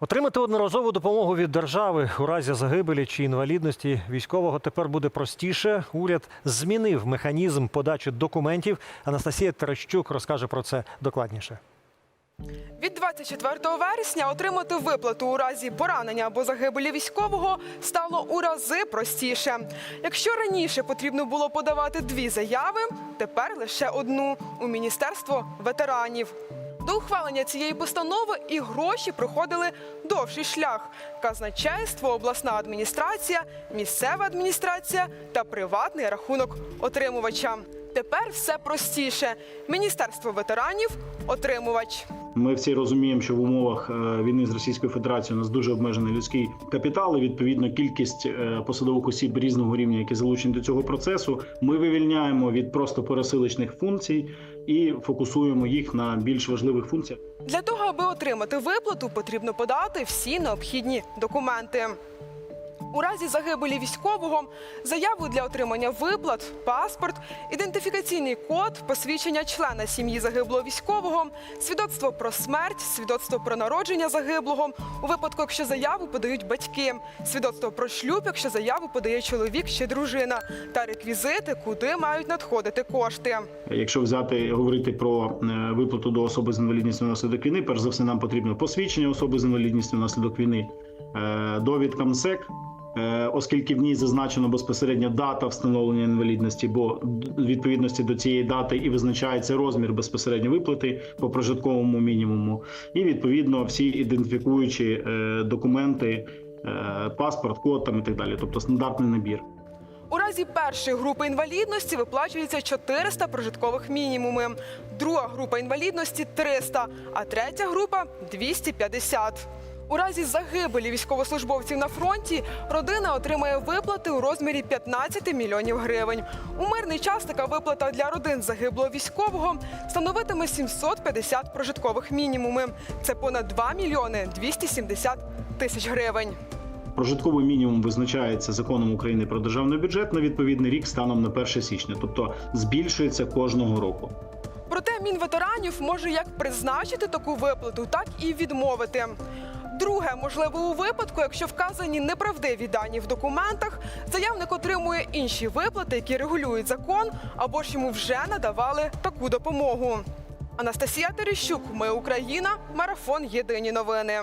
Отримати одноразову допомогу від держави у разі загибелі чи інвалідності військового тепер буде простіше. Уряд змінив механізм подачі документів. Анастасія Терещук розкаже про це докладніше. Від 24 вересня отримати виплату у разі поранення або загибелі військового стало у рази простіше. Якщо раніше потрібно було подавати дві заяви, тепер лише одну у міністерство ветеранів. До ухвалення цієї постанови і гроші проходили довший шлях: казначейство, обласна адміністрація, місцева адміністрація та приватний рахунок отримувача. Тепер все простіше. Міністерство ветеранів отримувач. Ми всі розуміємо, що в умовах е, війни з Російською Федерацією у нас дуже обмежений людський капітал. і Відповідно, кількість е, посадових осіб різного рівня, які залучені до цього процесу, ми вивільняємо від просто пересилочних функцій і фокусуємо їх на більш важливих функціях. Для того, аби отримати виплату, потрібно подати всі необхідні документи. У разі загибелі військового заяву для отримання виплат, паспорт, ідентифікаційний код, посвідчення члена сім'ї загиблого військового, свідоцтво про смерть, свідоцтво про народження загиблого, у випадку, якщо заяву подають батьки, свідоцтво про шлюб, якщо заяву подає чоловік чи дружина, та реквізити, куди мають надходити кошти. Якщо взяти говорити про е, виплату до особи з інвалідністю внаслідок війни, перш за все нам потрібно посвідчення особи з інвалідністю внаслідок війни, е, довідка МСЕК. Е, Оскільки в ній зазначено безпосередньо дата встановлення інвалідності, бо відповідності до цієї дати і визначається розмір безпосередньо виплати по прожитковому мінімуму, і відповідно всі ідентифікуючі е, документи, е, паспорт, код там і так далі, тобто стандартний набір. У разі першої групи інвалідності виплачується 400 прожиткових мінімуми, друга група інвалідності 300, а третя група 250. У разі загибелі військовослужбовців на фронті родина отримає виплати у розмірі 15 мільйонів гривень. У мирний час така виплата для родин загиблого військового становитиме 750 прожиткових мінімуми. Це понад 2 мільйони 270 тисяч гривень. Прожитковий мінімум визначається законом України про державний бюджет на відповідний рік станом на 1 січня, тобто збільшується кожного року. Проте Мінветеранів може як призначити таку виплату, так і відмовити. Друге, можливо, у випадку, якщо вказані неправдиві дані в документах, заявник отримує інші виплати, які регулюють закон, або ж йому вже надавали таку допомогу. Анастасія Терещук, ми Україна, марафон Єдині новини.